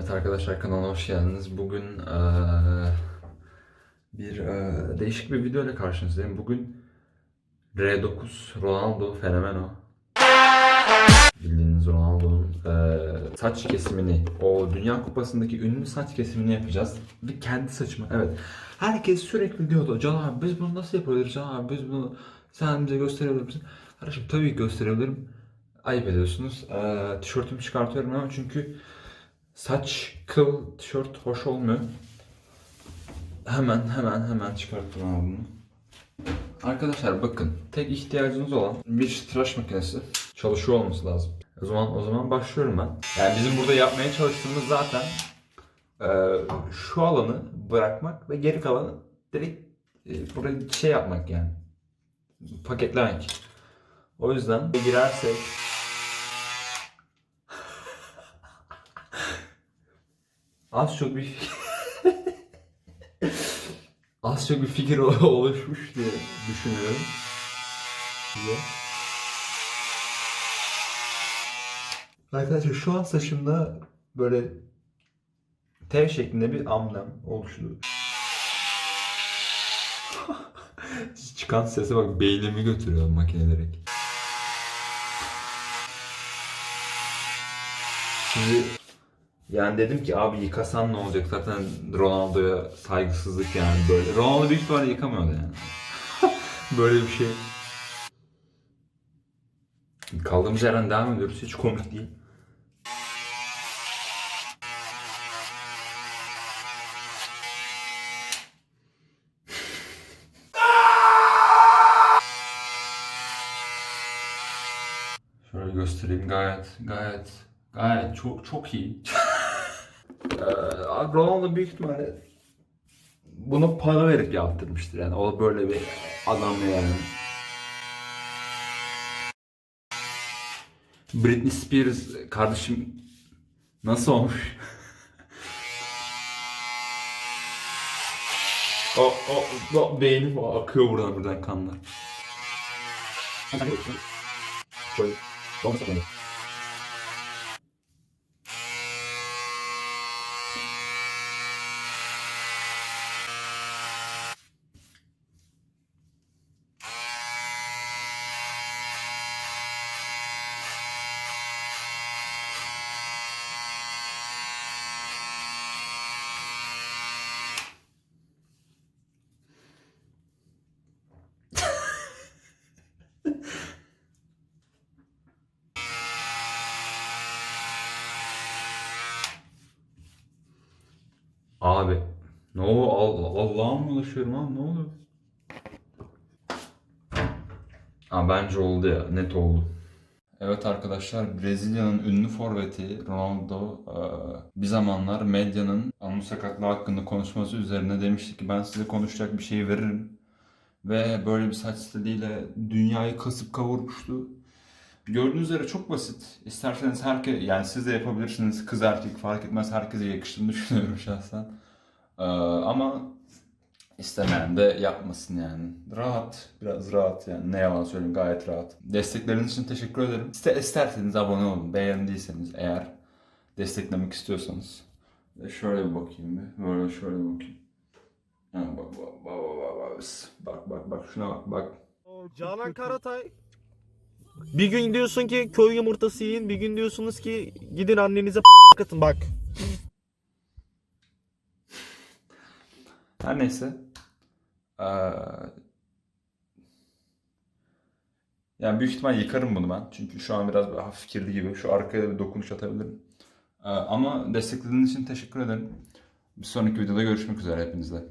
arkadaşlar kanalıma hoş geldiniz. Bugün eee, bir eee, değişik bir video ile karşınızdayım. Bugün R9 Ronaldo Fenomeno bildiğiniz Ronaldo'nun eee, saç kesimini, o Dünya Kupası'ndaki ünlü saç kesimini yapacağız. Ve kendi saçıma, evet. Herkes sürekli diyordu, Can abi biz bunu nasıl yapabiliriz Can abi biz bunu sen bize gösterebilir misin? Kardeşim tabii gösterebilirim. Ayıp ediyorsunuz. Eee tişörtümü çıkartıyorum ama çünkü Saç, kıl, tişört hoş olmuyor. Hemen hemen hemen çıkarttım abi bunu. Arkadaşlar bakın tek ihtiyacınız olan bir tıraş makinesi çalışıyor olması lazım. O zaman o zaman başlıyorum ben. Yani bizim burada yapmaya çalıştığımız zaten eee, şu alanı bırakmak ve geri kalanı direkt e, buraya şey yapmak yani. Paketlemek. O yüzden girersek Az çok bir az çok bir fikir ol- oluşmuş diye düşünüyorum. Size. Arkadaşlar şu an saçımda böyle T şeklinde bir amblem oluştu. Çıkan sese bak beynimi götürüyor makine direkt. Şimdi yani dedim ki abi yıkasan ne olacak zaten Ronaldo'ya saygısızlık yani böyle. Ronaldo büyük ihtimalle yıkamıyordu yani. böyle bir şey. Kaldığımız yerden devam ediyoruz. Hiç komik değil. Şöyle göstereyim gayet gayet gayet çok çok iyi. Ee, Ronaldo büyük ihtimalle bunu para verip yaptırmıştır yani. O böyle bir adam yani. Britney Spears kardeşim nasıl olmuş? o, o, o beynim o, akıyor buradan buradan kanlar. Şöyle. Abi ne o Allah Allah'a mı ulaşıyorum abi ne oluyor? Aa, bence oldu ya net oldu. Evet arkadaşlar Brezilya'nın ünlü forveti Ronaldo e, bir zamanlar medyanın Anlı sakatlığı hakkında konuşması üzerine demişti ki ben size konuşacak bir şey veririm. Ve böyle bir saç stiliyle dünyayı kasıp kavurmuştu. Gördüğünüz üzere çok basit. İsterseniz herkes, yani siz de yapabilirsiniz. Kız erkek fark etmez. Herkese yakıştığını düşünüyorum şahsen. Ee, ama istemeyen de yapmasın yani. Rahat, biraz rahat yani. Ne yalan söyleyeyim gayet rahat. Destekleriniz için teşekkür ederim. İste, isterseniz abone olun. Beğendiyseniz eğer desteklemek istiyorsanız. Şöyle bir bakayım bir. Böyle şöyle bir bakayım. Ha, bak, bak, bak, bak, bak, bak, bak, bak, şuna bak, bak. Canan Karatay. Bir gün diyorsun ki köy yumurtası yiyin, bir gün diyorsunuz ki gidin annenize katın bak. Her neyse. Ee, yani büyük ihtimal yıkarım bunu ben. Çünkü şu an biraz hafif kirli gibi. Şu arkaya bir dokunuş atabilirim. Ee, ama desteklediğiniz için teşekkür ederim. Bir sonraki videoda görüşmek üzere hepinizle.